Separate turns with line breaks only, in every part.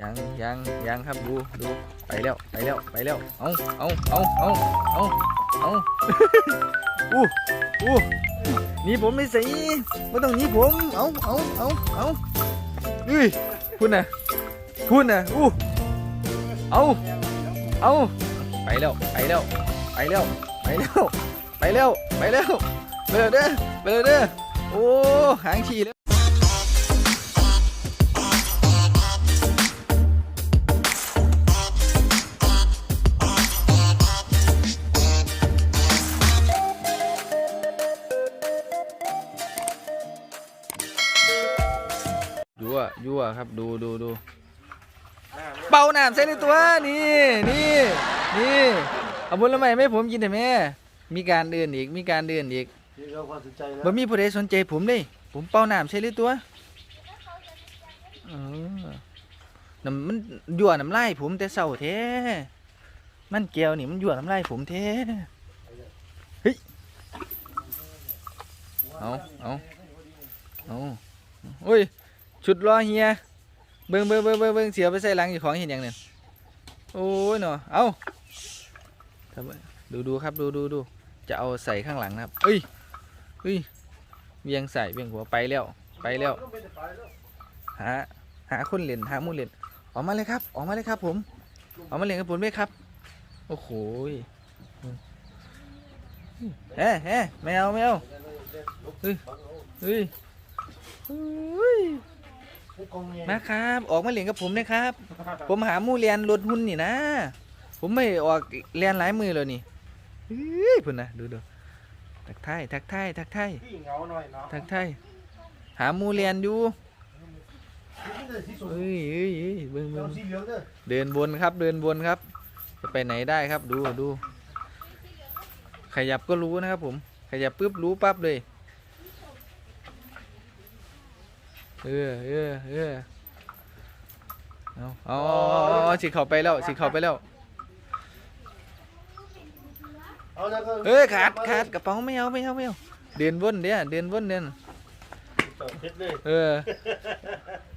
ยังยังยังครับดูดูไปแล้วไปแล้วไปแล้วเอาเอาเอาเอาเอาเอาอู้อู้หนี่ผมไม่สิไม่ต้องหนี่ผมเอาเอาเอาเอาเฮ้ยคุณน่ะคุณน่ะอู้เอาเอาไปแล้วไปแล้วไปแล้วไปแล้วไปแล้วไปแล้วไปแล้วเด้อไปแล้วเด้อโอ้หางฉี่แล้วยั่ว ครับดูดูดูเป่าน้ำใส่ในตัวนี่นี่นี่เอาผลไม้ไม่ผมกินแต่แม่มีการเดินอีกมีการเดินอีก
ที่เราความสนใจแล้ว
บ่มีผู้ใดสนใจผมเลยผมเป่าน้ำใส่ในตัวเออน้ำมันยั่วน้ำลายผมแต่เศร้าแท้มันแก้วนี่มันยั่วน้ำลายผมแท้เฮ้ยเอาเอาเอาโอ้ย ชุดรอเฮียเบิ่งเบิ่งเบิ่งเบิ่งเบิ่งเสียไปใส่หลังอยู่ของเห็นอย่างเนี่ยโอ้ยเนาะเอาดูดูครับดูดูดูจะเอาใส่ข้างหลังนะครับเอ้ยเอ้ยเวียงใส่เวียงหัวไปแล้วไปแล้วหาหาคนเล่นหามูเล่นออกมาเลยครับออกมาเลยครับ ผมออกมาเล่นกับผมด้วยครับ โอ้โหเฮ้เฮ้ไม่เอาไม่เอาเฮ้ยเฮ้ยเฮ้ย มาครับ ออกมาเรียนกับผมนะครับ ผมหาหมู่เรียนรถหุ้นนี่นะ ผมไม่ออกเรียนหลายมือแล้วนี่เฮ้ยพุ่นนะดูดูทักทายทักทายทักทาย
พี่เหงาหน่อยเนาะ
ทักทายหาหมู่เรียนอยู่
สีส้ม
เฮ้ยเฮ้ยเฮ้ยเบิ่งเบิ่ง
สีเหลืองเด้อ
เดินบนครับ เดินบนครับ จะไปไหนได้ครับดูดูขยับก็รู้นะครับผม ขยับปุ๊บรู้ปั๊บเลย เออเออเออเอาเอาเอาเอาเอาสิเข้าไปแล้วสิเข้าไปแล้ว
เอาแล้วก็
เอ้ยขาดขาดกระเป๋าไม่เอาไม่เอาไม่เอาเดินวนเดี๋ยวเดินวนเดิน
จอดเพชรเลย
เออ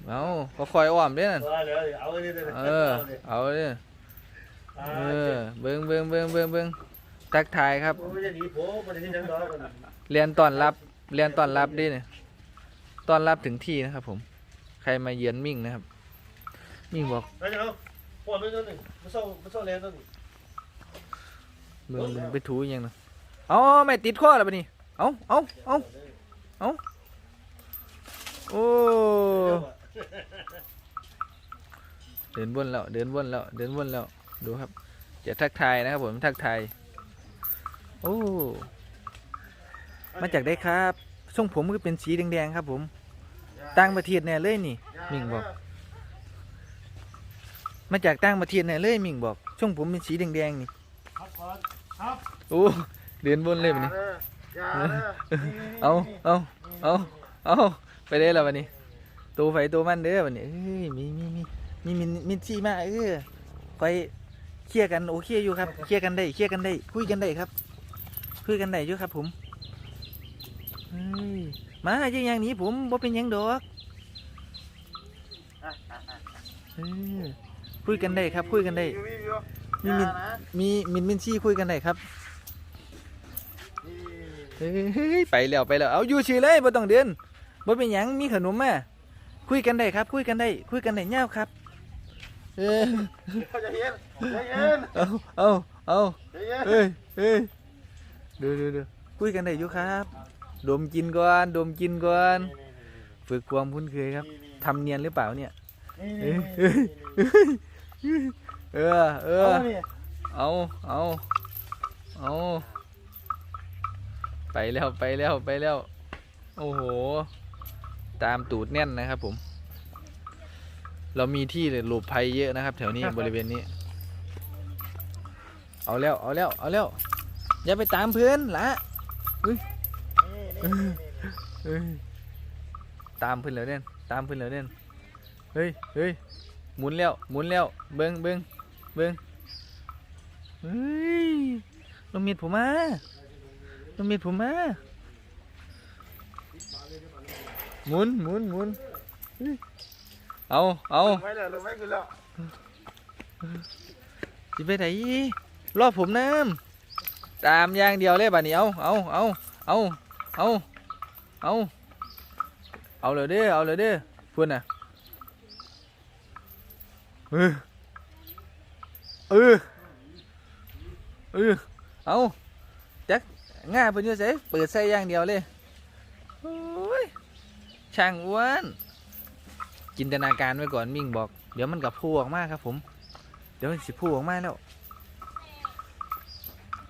เอาก็คอยอ้อมเด้นั่น
เอาเลยเอาเลยเด้
เออเอาเด้อเออเบิ้งเบิ้งเบิ้งเบิ้งเบิ้งทักทายครับ
ไม่ได้หนีผมไม่ได้ที่ยังน้อย
เรียนตอนรับเรียนตอนรับดิเนี่ย ตอนรับถึงที่นะครับผม ใครมาเยือนมิ่งนะครับ มิ่งบอก
ไปเนาะปวดไม่ต้นหนึ่งมาส่งมาส่งแรงต้น
เบิ้งเบิ่งไปถูอหยังนะเอาไม่ติดข้อแล้วปะนี่เอาเอาเอาโอ้เดินวนแล้วเดินวนแล้วเดินวนแล้วดูครับจะทักทายนะครับผมทักทายโอ้มาจากได้ครับ ทรงผมก็เป็นสีแดงๆครับผม ต่างประเทศแน่เลยนี่มิ่งบอก มาจากต่างประเทศแน่เลยมิ่งบอกทรงผมเป็นสีแดงๆนี่
ครับครับ
โอ้เดินวนเลยวันนี้
อย่า
เอาเอาเอาเอาไปได้แล้ววันนี้ตัวไฟตัวมันเด้อวันนี้เอ้ยมีมีมีมีมินมินซี่มาเออคอยเคลียร์กันโอเคอยู่ครับเคลียร์กันได้เคลียร์กันได้คุยกันได้ครับคุยกันได้อยู่ครับผมเฮ้ย มาอย่างอย่างนี้ผมบ่เป็นหยังดอกเออคุยกันได้ครับ คุยกันได้ มีมินมีมินมินซี่คุยกันได้ครับเฮ้ยไปแล้วไปแล้วเอาอยู่ชื่อเลยบ่ต้องเดินบ่เป็นหยังมีขนมมาคุยกันได้ครับ คุยกันได้ คุยกันได้เงาวครับ เออ
ใจเย็นใจเย็น
เอาเอาเอา
ใจเย็น
เอ้ยเอ้ยดูดูดูคุยกันได้อยู่ครับ ดมกินก่อนดมกินก่อนฝึกความคุ้นเคยครับทำเนียนหรือเปล่าเนี่ยเอ้ยเอ้ยเอ้ยเออเออเอาเอาเอาไปแล้วไปแล้วไปแล้ว โอ้โห ตามตูดแน่นนะครับผม เรามีที่หลบภัยเยอะนะครับ แถวนี้บริเวณนี้ เอาแล้วเอาแล้วเอาแล้วอย่าไปตามเพื่อนละเอ้ย ตามเพื่อนแล้วเนี่ยตามเพื่อนแล้วเนี่ยเฮ้ยเฮ้ยหมุนแล้วหมุนแล้วเบิ้งเบิ้งเบิ้งเฮ้ยลงมีดผมมาลงมีดผมมาหมุนหมุนหมุนเฮ้ยเอาเอา
ไม่เลยลงไม่ขึ้นแล้ว
สิไปไหนรอผมน้ำตามอย่างเดียวเลยบัดนี้เอาเอาเอาเอา เอาเอาเอาเลยเด้เอาเลยเด้อพูดน่ะเออเออเออเอาจักง่ายเพิ่นอยู่ไสเปิดใส่อย่างเดียวเลยโอ้ยช่างอ้วนจินตนาการไว้ก่อนมิ่งบอก เดี๋ยวมันกับพูออกมาครับผม เดี๋ยวมันสิพูออกมาแล้ว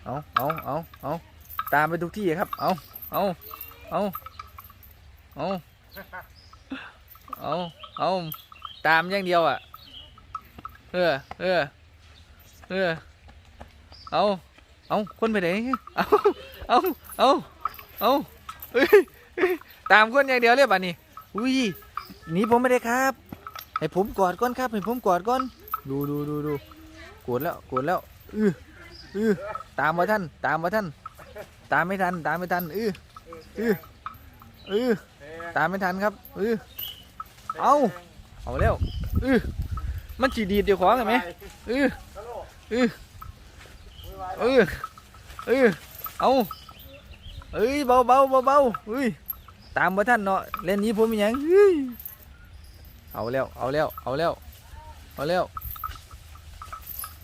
เอาเอาเอาเอาตามไปทุกที่ครับ เอา เอาเอาเอาเอาเอาตามอย่างเดียวอะเออเออเออเอาเอาคนไปไหนเอาเอาเอาเอาอุ้ยตามคนอย่างเดียวเลยป่ะนี่อุ้ยหนีผมไม่ได้ครับ ให้ผมกอดก่อนครับให้ผมกอดก่อน ดูดูดูดูกดแล้วกดแล้วอืออือตามมาท่าน ตามมาท่าน ตามไม่ทัน ตามไม่ทัน อืออืออือตามไม่ทันครับ อือเอาเอาแล้ว อือมันจีดีดเดี๋ยวของเห็นไหมอืออืออืออือเอาเอ้ยเบาเบาเบาเบาเอ้ย ตามมาท่านเนาะ เล่นนี้ผมยังเฮ้ยเอาแล้ว เอาแล้ว เอาแล้ว เอาแล้ว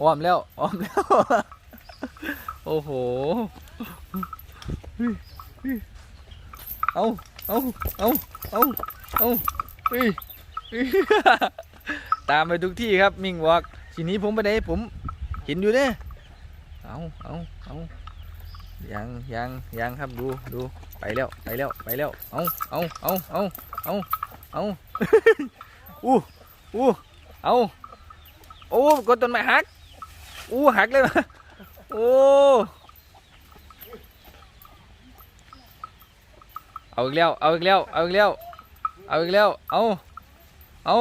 อ้อมแล้วอ้อมแล้ว โอ้โห เอาเอาเอาเอาเอาตามไปทุกที่ครับมิงวอกทีนี้ผมไปไหนผมเห็นอยู่เด้เอาเอาเอายังยังยังครับดูดูไปแล้วไปแล้วไปแล้วเอาเอาเอาเอาเอาเอาอู้อู้เอาโอ้กดต้นไม้หักอู้หักเลยโอ้ เอาอีกแล้ว เอาอีกแล้ว เอาอีกแล้ว เอาอีกแล้ว เอาเอา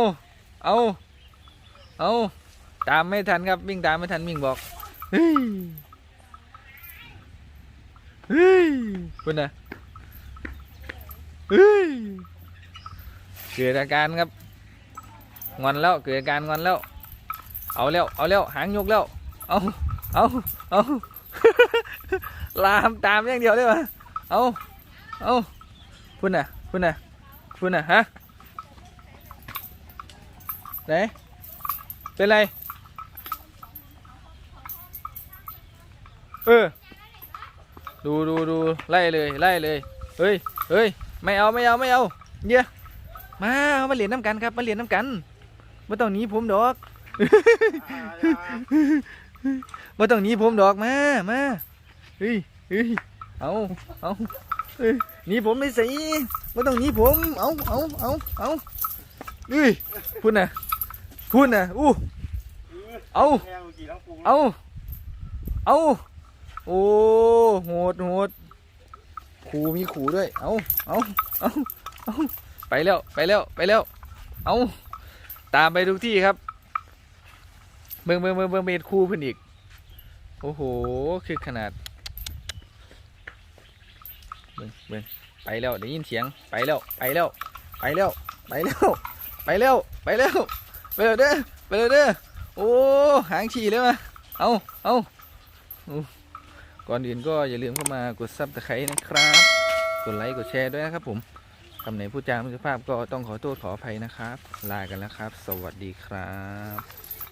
เอาเอาตามไม่ทันครับวิ่งตามไม่ทันวิ่งบอกเฮ้ยเฮ้ยคุณนะเฮ้ยเกิดอาการครับงอนแล้วเกิดอาการงอนแล้ว เอาแล้วเอาแล้วหางยกแล้วเอาเอาเอาลามตามอย่างเดียวเลยวะเอาเอา พุ่นน่ะพุ่นน่ะพุ่นน่ะฮะไหนเป็นไร เออ ดูดูดูไล่เลยไล่เลย เฮ้ยเฮ้ยไม่เอาไม่เอาไม่เอาเดี๋ยมาเอามาเหรียนน้ำกันครับมาเหรียนน้ำกันม่ต้องหนีผมดอกม่ต้องหนีผมดอกมามาเฮ้ยเฮ้ยเอาเอาเฮ้ย นีผมไม่สิไม่ต้องหนีผม เอาเอาเอาเอาเฮ้ยพูดน่ะพูดน่ะอู้เอาเอาเอาโอ้โหดโหดขู่มีขู่ด้วย เอาเอาเอาเอาไปแล้วไปแล้วไปแล้ว เอาตามไปทุกที่ครับเบิ่งเบิ่งเบิ่งเบิ่งเมดคู่เพิ่นอีก โอ้โห คือขนาด เบิ่งเบิ่ง ไปแล้วได้ยินเสียงไปแล้วไปแล้วไปแล้วไปแล้วไปแล้วไปแล้วไปแล้วเด้อไปแล้วเด้อโอ้หางฉี่เลยมาเอาเอาก่อนอื่นก็อย่าลืมเข้ามากดซับตะไคร้นะครับ กดไลค์กดแชร์ด้วยนะครับผมคำไหนพูดจาไม่สุภาพก็ต้องขอโทษขออภัยนะครับ ลากันแล้วครับ สวัสดีครับ